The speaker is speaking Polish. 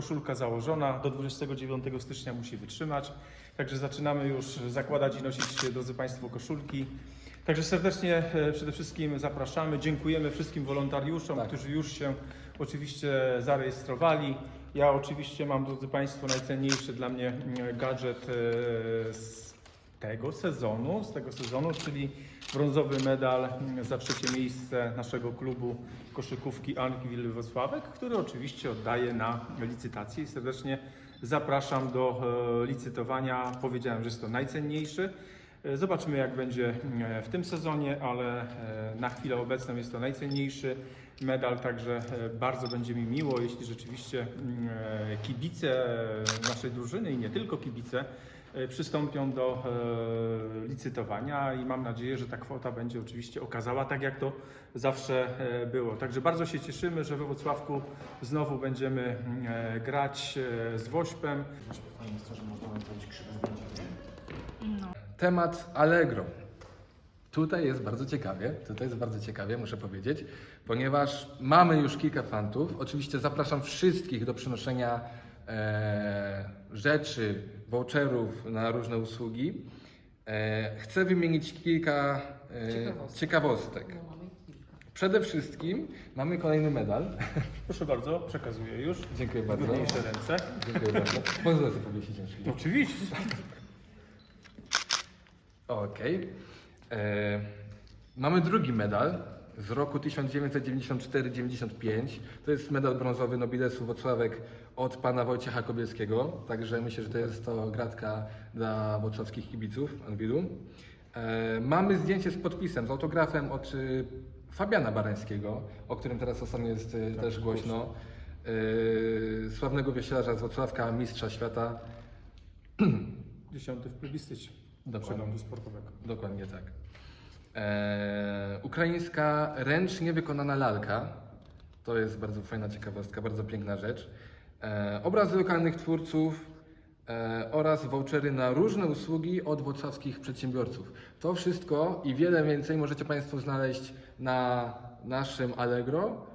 Koszulka założona, do 29 stycznia musi wytrzymać. Także zaczynamy już zakładać i nosić, drodzy Państwo, koszulki. Także serdecznie e, przede wszystkim zapraszamy. Dziękujemy wszystkim wolontariuszom, Tak. którzy już się oczywiście zarejestrowali. Ja oczywiście mam, drodzy Państwo, najcenniejszy dla mnie mm, gadżet e, z tego sezonu, z tego sezonu, czyli brązowy medal mm, za trzecie miejsce naszego klubu koszykówki Ankwil Wrocławek, który oczywiście oddaję na licytację serdecznie zapraszam do e, licytowania. Powiedziałem, że jest to najcenniejszy. E, Zobaczymy jak będzie e, w tym sezonie, ale e, na chwilę obecną jest to najcenniejszy medal, także bardzo będzie mi miło, jeśli rzeczywiście kibice naszej drużyny i nie tylko kibice przystąpią do licytowania i mam nadzieję, że ta kwota będzie oczywiście okazała tak jak to zawsze było. Także bardzo się cieszymy, że we Wrocławku znowu będziemy grać z Wośpem. Fajnie jest to, że można zrobić krzywe zdjęcia, nie? Temat Allegro. Tutaj jest bardzo ciekawie, tutaj jest bardzo ciekawie, muszę powiedzieć, ponieważ mamy już kilka fantów. Oczywiście zapraszam wszystkich do przynoszenia e, rzeczy, voucherów na różne usługi. E, chcę wymienić kilka e, Ciekawostek. ciekawostek. No. Przede wszystkim mamy kolejny medal. Proszę bardzo, przekazuję już. Dziękuję bardzo. Wygodniejsze ręce. Dziękuję bardzo. Pozwolę sobie powiesić. Oczywiście. Okej. E, Mamy drugi medal z roku 1994-95. To jest medal brązowy Nobilesu Wocławek od pana Wojciecha Kobielskiego. Także myślę, że to jest to gratka dla wocławskich kibiców Anwilu. E, Mamy zdjęcie z podpisem, z autografem od y, Fabiana Barańskiego, o którym teraz ostatnio jest y, też głośno. E, Sławnego wioślarza z Wocławka, mistrza świata. Dziesiąty w plebiscycie Dokładnie. przeglądu sportowego. Dokładnie tak. Eee, ukraińska ręcznie wykonana lalka. To jest bardzo fajna ciekawostka, bardzo piękna rzecz. Eee, obrazy lokalnych twórców eee, oraz vouchery na różne usługi od włocławskich przedsiębiorców. To wszystko i wiele więcej możecie Państwo znaleźć na naszym Allegro.